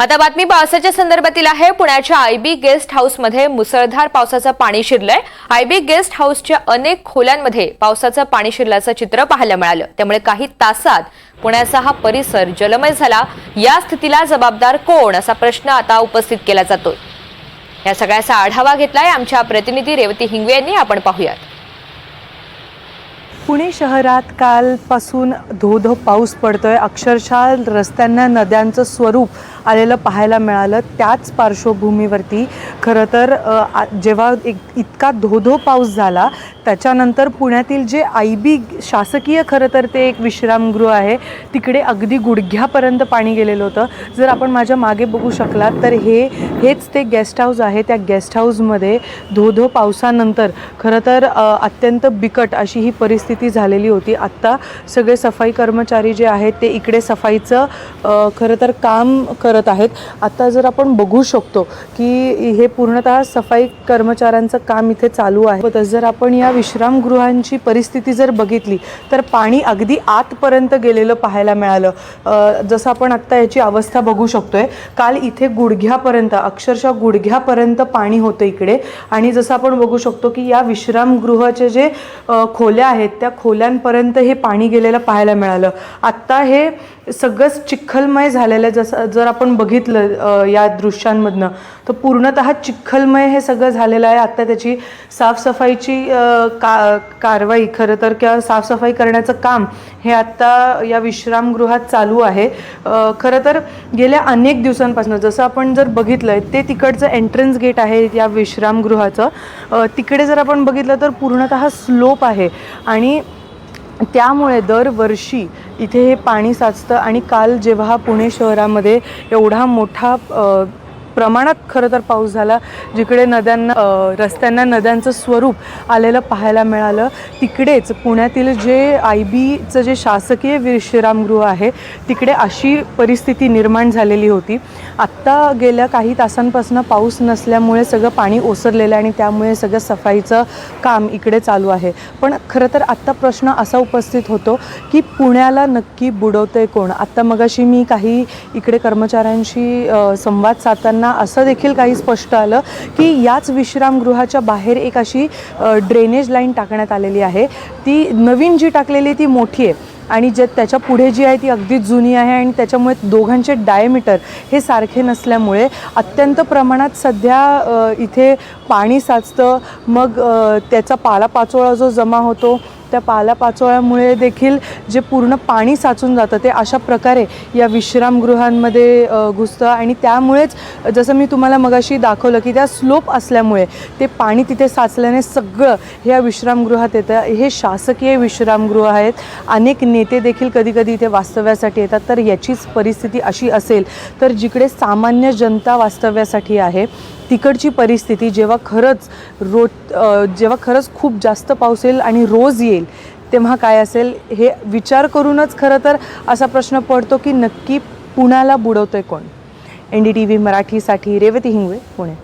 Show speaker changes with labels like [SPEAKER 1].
[SPEAKER 1] आता बातमी पावसाच्या संदर्भातील आहे. पुण्याच्या आयबी गेस्ट हाऊसमध्ये मुसळधार पावसाचं पाणी शिरलंय. आयबी गेस्ट हाऊसच्या अनेक खोल्यांमध्ये पावसाचं पाणी शिरल्याचं चित्र पाहायला मिळालं. त्यामुळे काही तासात पुण्याचा हा परिसर जलमय झाला. या स्थितीला जबाबदार कोण? असा प्रश्न आता उपस्थित केला जातोय. या सगळ्याचा आढावा घेतलाय आमच्या प्रतिनिधी रेवती हिंगवे यांनी. आपण पाहूयात.
[SPEAKER 2] पुणे शहरात कालपासून धो धो पाऊस पडतोय. अक्षरशः रस्त्यांना नद्यांचं स्वरूप आलेलं पाहायला मिळालं. त्याच पार्श्वभूमीवरती खरं तर जेव्हा एक इतका धो धो पाऊस झाला त्याच्यानंतर पुण्यातील जे आय बी शासकीय खरं तर ते एक विश्रामगृह आहे तिकडे अगदी गुडघ्यापर्यंत पाणी गेलेलं होतं. जर आपण माझ्या मागे बघू शकलात तर हे हेच ते गेस्ट हाऊस आहे. त्या गेस्ट हाऊसमध्ये धो धो पावसानंतर खरं तर अत्यंत बिकट अशी ही परिस्थिती झालेली होती. आत्ता सगळे सफाई कर्मचारी जे आहेत ते इकडे सफाईचं खरं तर काम करत आहेत. आत्ता जर आपण बघू शकतो की हे पूर्णतः सफाई कर्मचाऱ्यांचं काम इथे चालू आहे. तसं जर आपण या विश्रामगृहांची परिस्थिती जर बघितली तर पाणी अगदी आतपर्यंत गेलेलं पाहायला मिळालं. जसं आपण आत्ता याची अवस्था बघू शकतोय काल इथे गुडघ्यापर्यंत अक्षरशः गुडघ्यापर्यंत पाणी होतं इकडे. आणि जसं आपण बघू शकतो की या विश्रामगृहाचे जे खोल्या आहेत त्या खोल्यांपर्यंत हे पाणी गेलेलं पाहायला मिळालं. आत्ता हे सगळंच चिखलमय झालेलं आहे. जसं जर आपण बघितलं या दृश्यांमधनं तर पूर्णतः चिखलमय हे सगळं झालेलं आहे. आत्ता त्याची साफसफाईची का कारवाई खरं तर किंवा साफसफाई करण्याचं काम हे आत्ता या विश्रामगृहात चालू आहे. खरं तर गेल्या अनेक दिवसांपासून जसं आपण जर बघितलं ते तिकडचं एंट्रन्स गेट आहे या विश्रामगृहाचं. तिकडे जर आपण बघितलं तर पूर्णतः स्लोप आहे. आणि त्यामुळे दरवर्षी इथे हे पाणी साचतं आणि काल जेव्हा पुणे शहरामध्ये एवढा मोठा प्रमाणात खरं तर पाऊस झाला जिकडे नद्यांना रस्त्यांना नद्यांचं स्वरूप आलेलं पाहायला मिळालं तिकडेच पुण्यातील जे आय बीचं जे शासकीय विश्रामगृह आहे तिकडे अशी परिस्थिती निर्माण झालेली होती. आत्ता गेल्या काही तासांपासून पाऊस नसल्यामुळे सगळं पाणी ओसरलेलं आहे आणि त्यामुळे सगळं सफाईचं काम इकडे चालू आहे. पण खरं तर आत्ता प्रश्न असा उपस्थित होतो की पुण्याला नक्की बुडवतंय कोण? आत्ता मगाशी मी काही इकडे कर्मचाऱ्यांशी संवाद साधताना असं देखील काही स्पष्ट आलं की याच विश्रामगृहाच्या बाहेर एक अशी ड्रेनेज लाईन टाकण्यात आलेली आहे. ती नवीन जी टाकलेली ती मोठी आहे. आणि जे त्याच्या पुढे जी आहे ती अगदी जुनी आहे आणि त्याच्यामुळे दोघांचे डायमीटर हे सारखे नसल्यामुळे अत्यंत प्रमाणात सध्या इथे पाणी साचतं. मग त्याचा पालापाचोळा जो जमा होतो त्या पालापाचोळ्यामुळे देखील जे पूर्ण पाणी साचून जातं ते अशा प्रकारे या विश्रामगृहांमध्ये घुसतं. आणि त्यामुळेच जसं मी तुम्हाला मगाशी दाखवलं की त्या स्लोप असल्यामुळे ते पाणी तिथे साचल्याने सगळं हे या विश्रामगृहात येतं. हे शासकीय विश्रामगृह आहेत. अनेक नेते देखील कधी कधी इथे वास्तव्यासाठी येतात. तर याचीच परिस्थिती अशी असेल तर जिकडे सामान्य जनता वास्तव्यासाठी आहे तिकडची परिस्थिती जेव्हा खरंच रोज जेव्हा खरंच खूप जास्त पाऊस येईल आणि रोज येईल तेव्हा काय असेल हे विचार करूनच खरं तर असा प्रश्न पडतो की नक्की पुण्याला बुडवतो आहे कोण? एन डी टी व्ही मराठीसाठी रेवती हिंगवे पुणे.